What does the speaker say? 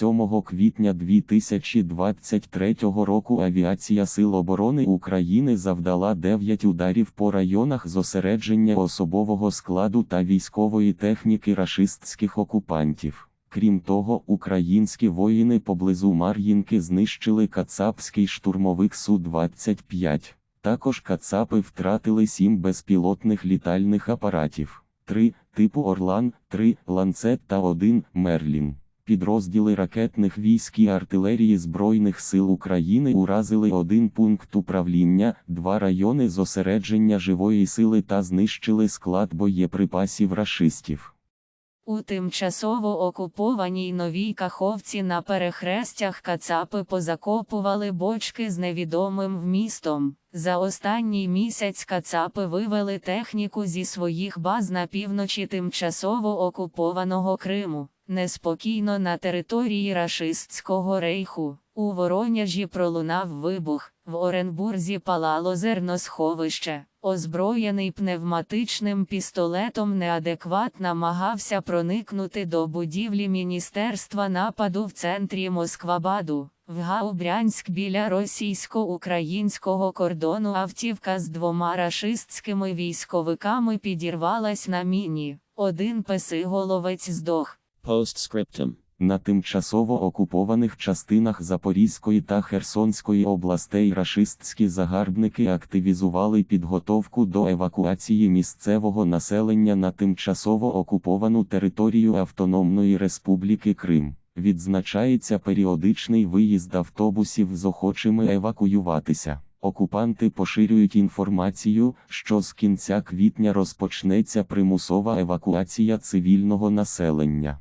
7 квітня 2023 року авіація Сил оборони України завдала 9 ударів по районах зосередження особового складу та військової техніки рашистських окупантів. Крім того, українські воїни поблизу Мар'їнки знищили кацапський штурмовик Су-25. Також кацапи втратили 7 безпілотних літальних апаратів. 3 типу Орлан, 3 ланцет та 1 Мерлін. Підрозділи ракетних військ і артилерії Збройних сил України уразили один пункт управління, два райони зосередження живої сили та знищили склад боєприпасів рашистів. У тимчасово окупованій новій Каховці на перехрестях кацапи позакопували бочки з невідомим вмістом. За останній місяць кацапи вивели техніку зі своїх баз на півночі тимчасово окупованого Криму. Неспокійно на території рашистського рейху. У Воронежі пролунав вибух, в Оренбурзі палало зерносховище. Озброєний пневматичним пістолетом неадекват намагався проникнути до будівлі Міністерства нападу в центрі Москвабаду. В Гаубрянськ біля російсько-українського кордону автівка з двома рашистськими військовиками підірвалась на міні. Один песиголовець здох. Postscriptum. На тимчасово окупованих частинах Запорізької та Херсонської областей рашистські загарбники активізували підготовку до евакуації місцевого населення на тимчасово окуповану територію Автономної Республіки Крим. Відзначається періодичний виїзд автобусів з охочими евакуюватися. Окупанти поширюють інформацію, що з кінця квітня розпочнеться примусова евакуація цивільного населення.